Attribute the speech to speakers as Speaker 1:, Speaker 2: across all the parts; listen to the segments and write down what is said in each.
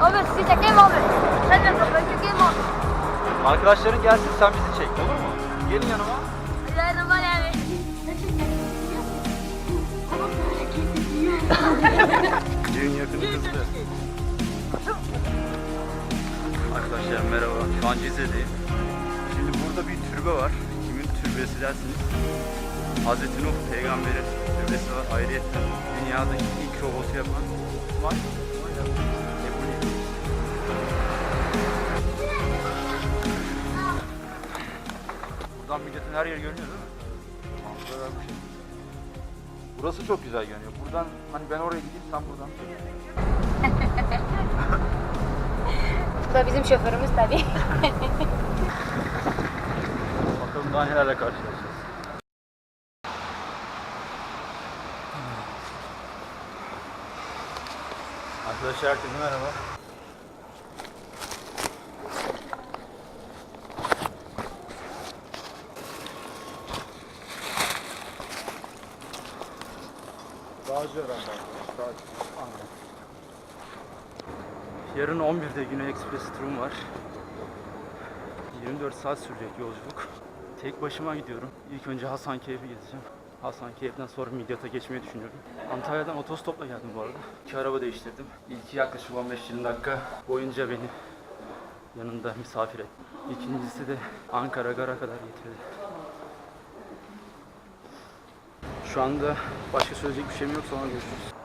Speaker 1: Abi sizi çekeyim abi. Sen de çekeyim abi.
Speaker 2: Arkadaşların gelsin sen bizi çek olur mu? Gelin yanıma.
Speaker 1: Var yani.
Speaker 2: Düğün yakın kızdı. Arkadaşlar merhaba. Şu an Cize'deyim. Şimdi burada bir türbe var. Kimin türbesi dersiniz? Hazreti Nuh peygamberin türbesi var. Ayrıca dünyadaki ilk robotu yapan var. Her yeri görünüyor değil mi? Manzara bu şey. Burası çok güzel görünüyor. Buradan hani ben oraya gideyim sen buradan.
Speaker 1: Bu da bizim şoförümüz tabii.
Speaker 2: Bakalım daha nelerle karşılaşacağız. Arkadaşlar herkese merhaba. Yarın 11'de Güney Express turum var. 24 saat sürecek yolculuk. Tek başıma gidiyorum. İlk önce Hasankeyf'i gezeceğim. Hasankeyf'ten sonra Midyat'a geçmeyi düşünüyorum. Antalya'dan otostopla geldim bu arada. İki araba değiştirdim. İlki yaklaşık 15-20 dakika boyunca beni yanında misafir etti. İkincisi de Ankara Gar'a kadar getirdi. Şu anda başka söyleyecek bir şeyim yok sonra görüşürüz.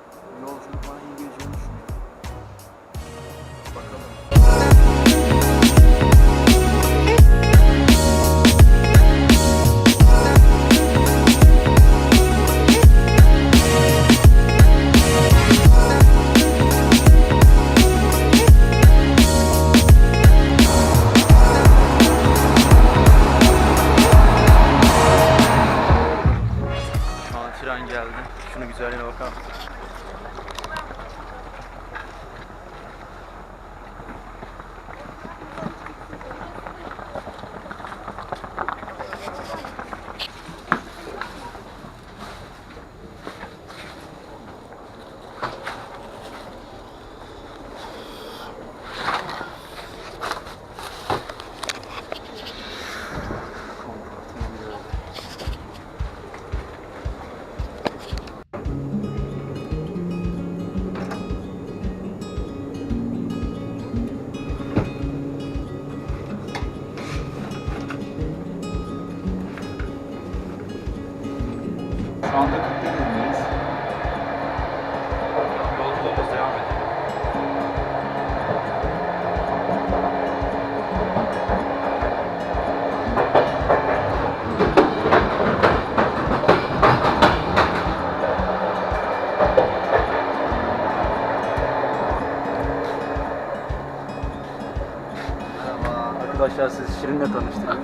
Speaker 2: Şirin'le tanıştık.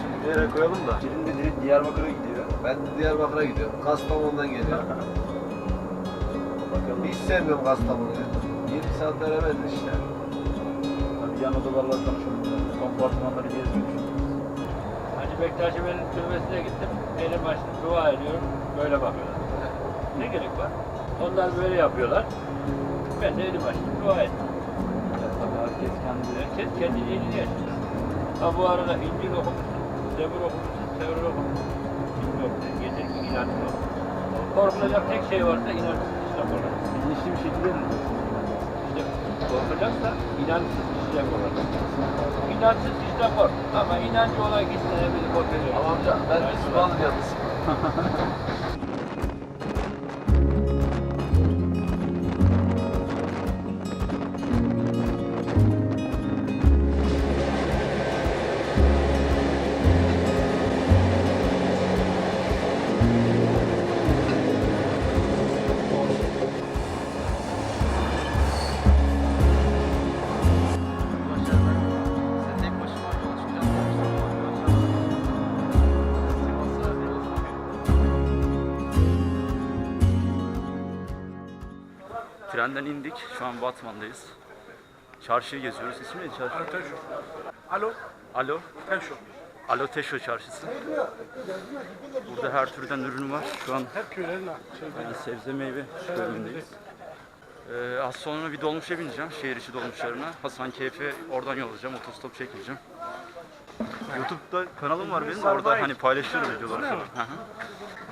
Speaker 2: Şimdi yere koyalım da. Şirin de direkt Diyarbakır'a gidiyor.
Speaker 3: Ben de Diyarbakır'a gidiyorum. Kastamonu'dan geliyorum.
Speaker 2: Bakalım.
Speaker 3: Hiç sevmiyorum Kastamonu'yu. 20 saat veremez işte.
Speaker 2: Tabii yan odalarla tanışalım. Kompartmanları gezmek
Speaker 4: Hacı Bektaş Veli'nin türbesine gittim. Elim açtım, dua ediyorum. Böyle bakıyorlar. Ne gerek var? Onlar böyle yapıyorlar. Ben de elim açtım, dua ettim.
Speaker 2: Herkes kendi
Speaker 4: Herkes kendi dinini yaşıyor. Ha bu arada İncil okumuşsun, Zebur okumuşsun, Tevrat okumuşsun. Bilmiyorum, yeter ki inanç yok. Korkulacak tek şey varsa inançsız İslam olur.
Speaker 2: bilinçli bir şekilde mi?
Speaker 4: İşte korkacaksa inançsız İslam olur. İnançsız İslam var. Ama inancı olan gitsin hepini korkacak.
Speaker 3: Ama amca ben Müslümanım yalnız.
Speaker 2: Trenden indik. Şu an Batman'dayız. Çarşıyı geziyoruz. İsmi ne çarşı?
Speaker 5: Teşo. Alo,
Speaker 2: Alo.
Speaker 5: Teşo.
Speaker 2: Alo Teşo Çarşısı. Burada her türden ürün var. Şu an
Speaker 5: ha. Şey,
Speaker 2: yani sebze meyve bölümündeyiz. Ee, az sonra bir dolmuşa bineceğim. Şehir içi dolmuşlarına. Hasan Keyfe oradan yol alacağım. Otostop çekeceğim. YouTube'da kanalım var benim. Orada hani paylaşıyorum videoları falan. Hı hı.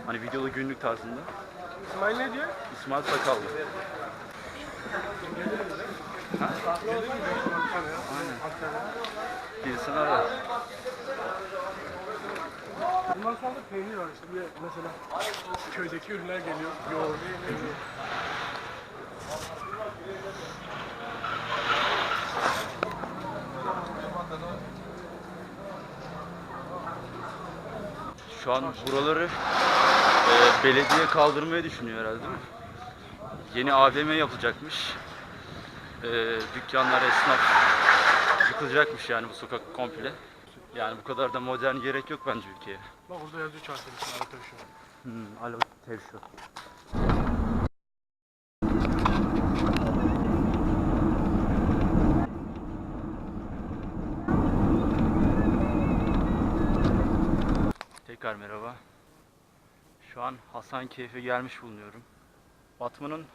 Speaker 2: Hani videolu günlük tarzında.
Speaker 5: İsmail ne diyor?
Speaker 2: İsmail Sakallı. Bilsin arar.
Speaker 5: Bundan sonra peynir var işte. Bir mesela köydeki ürünler geliyor. Yoğurt, peynir.
Speaker 2: Şu an buraları e, belediye kaldırmayı düşünüyor herhalde değil mi? Yeni AVM yapılacakmış. E, dükkanlar, esnaf yıkılacakmış yani bu sokak komple. Yani bu kadar da modern gerek yok bence ülkeye.
Speaker 5: Bak orada yazıyor çarşının içinde. Alo Teşo.
Speaker 2: Hmm, alo Tevşo. Tekrar merhaba. Şu an Hasankeyf'e gelmiş bulunuyorum. Batman'ın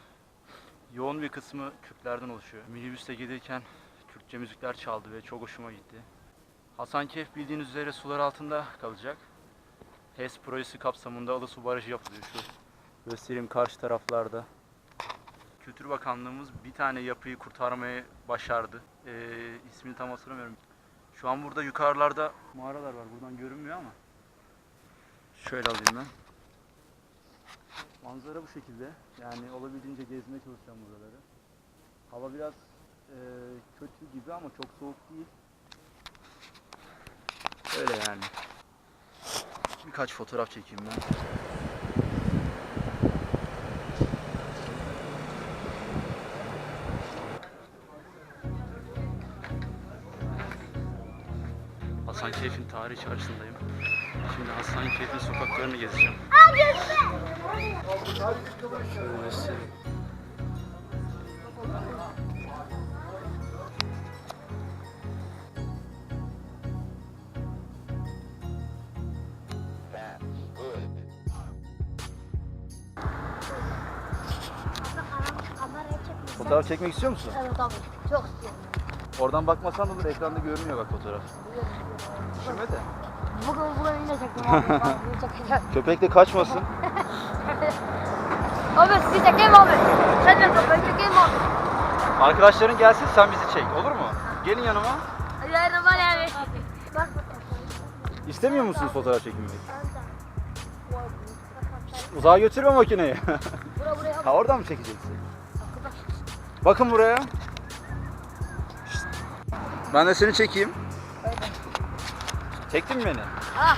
Speaker 2: yoğun bir kısmı Kürtlerden oluşuyor. Minibüste gelirken Kürtçe müzikler çaldı ve çok hoşuma gitti. Hasankeyf bildiğiniz üzere sular altında kalacak. HES projesi kapsamında Alısu Barajı yapılıyor şu. Göstereyim karşı taraflarda. Kültür Bakanlığımız bir tane yapıyı kurtarmayı başardı. Ee, ismini tam hatırlamıyorum. Şu an burada yukarılarda mağaralar var. Buradan görünmüyor ama. Şöyle alayım ben. Manzara bu şekilde. Yani olabildiğince gezmeye çalışacağım buraları. Hava biraz e, kötü gibi ama çok soğuk değil. Öyle yani. Birkaç fotoğraf çekeyim ben. Hasankeyf'in tarihi çarşısındayım. Şimdi Hasankeyf'in sokaklarını gezeceğim. Şöyle göstereyim.
Speaker 1: Kameraya çekmişsen.
Speaker 2: Fotoğraf çekmek istiyor musun?
Speaker 1: Evet abi. Çok istiyorum.
Speaker 2: Oradan bakmasan da olur. Ekranda görünüyor bak fotoğraf. Düşünme de.
Speaker 1: Bugün bugün yine çektim abi. Çekeceğim.
Speaker 2: Köpek de kaçmasın.
Speaker 1: Abi sizi çekeyim abi. Sen de ben çekeyim abi.
Speaker 2: Arkadaşların gelsin sen bizi çek. Olur mu? Gelin yanıma.
Speaker 1: Yarın var yani. Bak
Speaker 2: İstemiyor musunuz fotoğraf çekilmeyi? Uzağa götürme makineyi. Ha oradan mı çekeceksin? Bakın buraya. Ben de seni çekeyim. Çektin mi beni?
Speaker 1: Ha.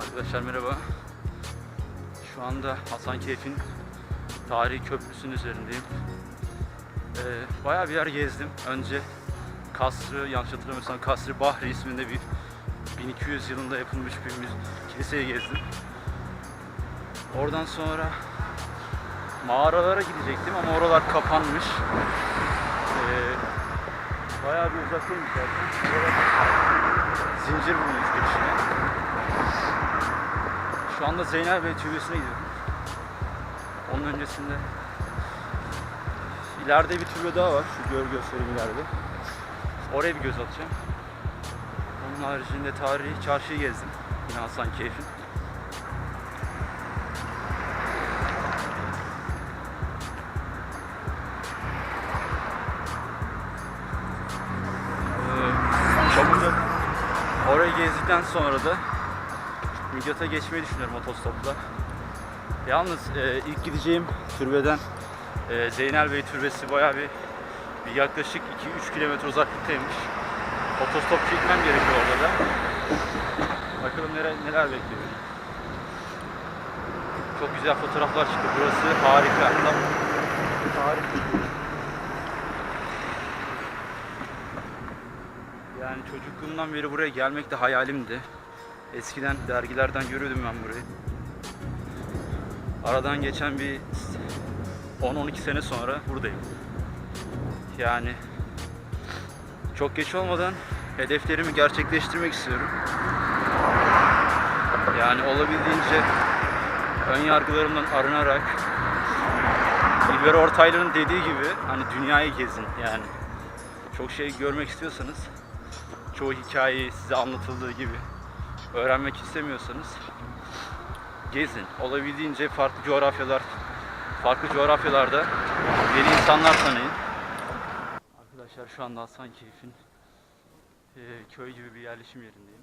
Speaker 2: Arkadaşlar merhaba. Şu anda Hasankeyf'in tarihi köprüsünün üzerindeyim. Ee, bayağı bir yer gezdim. Önce Kasrı, yanlış hatırlamıyorsam Kasrı Bahri isminde bir 1200 yılında yapılmış bir kiliseyi gezdim. Oradan sonra mağaralara gidecektim ama oralar kapanmış. Ee, bayağı bir uzaktaymış zaten. Zincir bulmuş girişine. Şu anda Zeynel Bey Türbesi'ne gidiyorum. Onun öncesinde ileride bir türbe daha var. Şu gör göstereyim ileride. Oraya bir göz atacağım. Onun haricinde tarihi çarşıyı gezdim. Yine Hasankeyf'in. Ee, gezdikten sonra da Midyat'a geçmeyi düşünüyorum otostopla. Yalnız e, ilk gideceğim türbeden e, Zeynel Bey Türbesi bayağı bir, bir yaklaşık 2-3 kilometre uzaklıktaymış. Otostop çekmem gerekiyor orada da. Bakalım neler, neler bekliyor. Çok güzel fotoğraflar çıktı. Burası harika. Harika. Yani çocukluğumdan beri buraya gelmek de hayalimdi. Eskiden dergilerden görüyordum ben burayı. Aradan geçen bir 10-12 sene sonra buradayım. Yani çok geç olmadan hedeflerimi gerçekleştirmek istiyorum. Yani olabildiğince ön yargılarımdan arınarak İlber Ortaylı'nın dediği gibi hani dünyayı gezin yani. Çok şey görmek istiyorsanız çoğu hikayeyi size anlatıldığı gibi öğrenmek istemiyorsanız gezin. Olabildiğince farklı coğrafyalar, farklı coğrafyalarda yeni insanlar tanıyın. Arkadaşlar şu anda Hasankeyf'in eee, köy gibi bir yerleşim yerindeyim.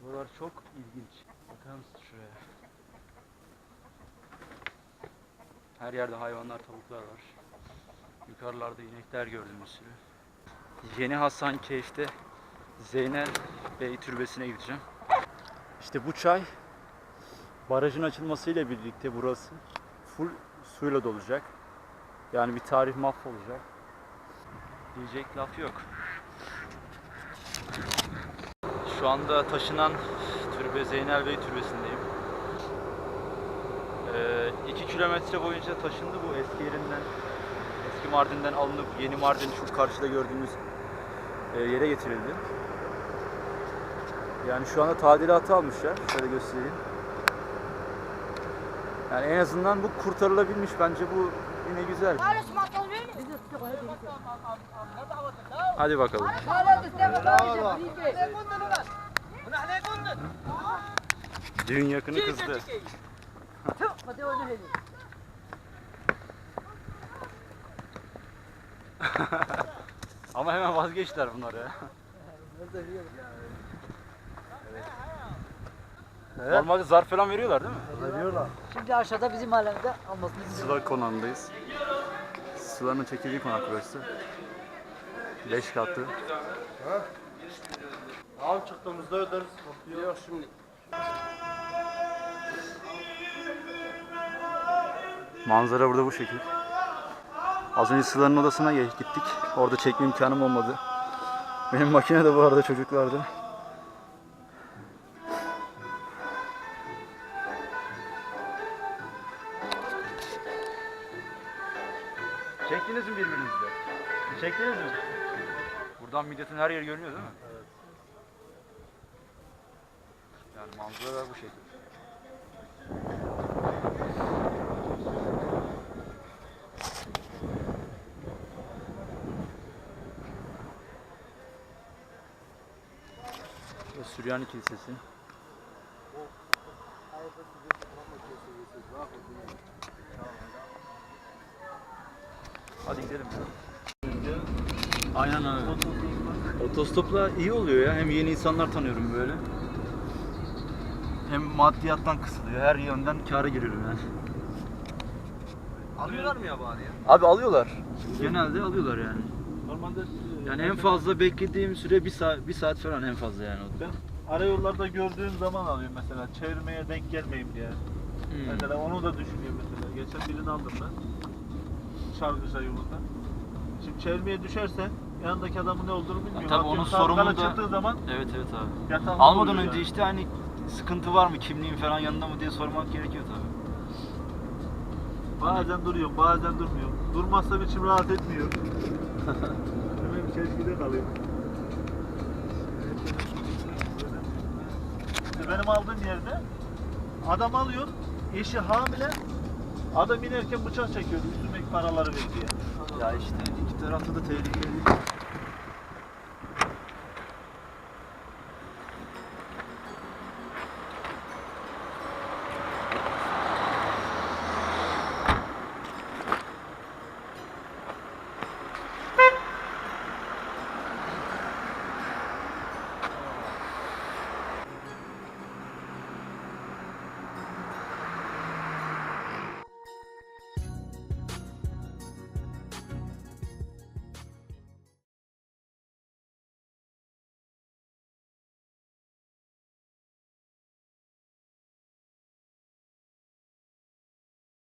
Speaker 2: Buralar çok ilginç. Bakar mısın şuraya? Her yerde hayvanlar, tavuklar var. Yukarılarda inekler gördüm bir sürü. Yeni Hasankeyf'te Zeynel Bey Türbesi'ne gideceğim. İşte bu çay barajın açılmasıyla birlikte burası full suyla dolacak. Yani bir tarih mahvolacak. Diyecek laf yok. Şu anda taşınan türbe Zeynel Bey Türbesi'ndeyim. 2 kilometre boyunca taşındı bu eski yerinden eski Mardin'den alınıp yeni Mardin şu karşıda gördüğünüz e, yere getirildi. Yani şu anda tadilatı almışlar. Şöyle göstereyim. Yani en azından bu kurtarılabilmiş. Bence bu yine güzel. Hadi bakalım. Düğün yakını kızdı. Ama hemen vazgeçtiler bunlar ya. Normalde zarf falan veriyorlar değil mi?
Speaker 6: Şimdi aşağıda bizim mahallede almasını
Speaker 2: Sıla konağındayız. Sıla'nın çekildiği konak burası. Beş katlı.
Speaker 5: Abi çıktığımızda öderiz. Yok şimdi.
Speaker 2: Manzara burada bu şekil. Az önce Sıla'nın odasına gittik. Orada çekme imkanım olmadı. Benim makine de bu arada çocuklarda. Çektiniz mi birbirinizle? Çektiniz mi? Buradan milletin her yeri görünüyor değil mi? Evet. Yani manzara bu şekil. Süryani Kilisesi. Hadi gidelim. Aynen öyle. Otostopla iyi oluyor ya. Hem yeni insanlar tanıyorum böyle. Hem maddiyattan kısılıyor. Her yönden kâra giriyorum yani.
Speaker 3: Alıyorlar mı ya bari ya?
Speaker 2: Abi alıyorlar. Genelde alıyorlar yani.
Speaker 5: Normalde
Speaker 2: Yani en fazla beklediğim süre bir saat, bir saat falan en fazla yani.
Speaker 7: Ben arayollarda gördüğüm zaman alıyorum mesela çevirmeye denk gelmeyeyim diye.
Speaker 2: Hmm.
Speaker 7: Mesela onu da düşünüyorum mesela. Geçen birini aldım ben. Şarkışa yolunda. Şimdi çevirmeye düşersen yanındaki adamın ne olduğunu bilmiyor.
Speaker 2: tabii onun sorumluluğu da-
Speaker 7: çıktığı zaman
Speaker 2: Evet evet abi. Almadan önce
Speaker 7: yani.
Speaker 2: işte hani sıkıntı var mı, kimliğin falan yanında mı diye sormak gerekiyor tabii.
Speaker 7: Bazen duruyorum, bazen durmuyorum. Durmazsam içim rahat etmiyor. Hemen çelgide kalıyorum. Benim aldığım yerde adam alıyor, eşi hamile, adam inerken bıçak çekiyor, üstümdeki paraları veriyor.
Speaker 2: Ya işte iki tarafta da tehlikeli.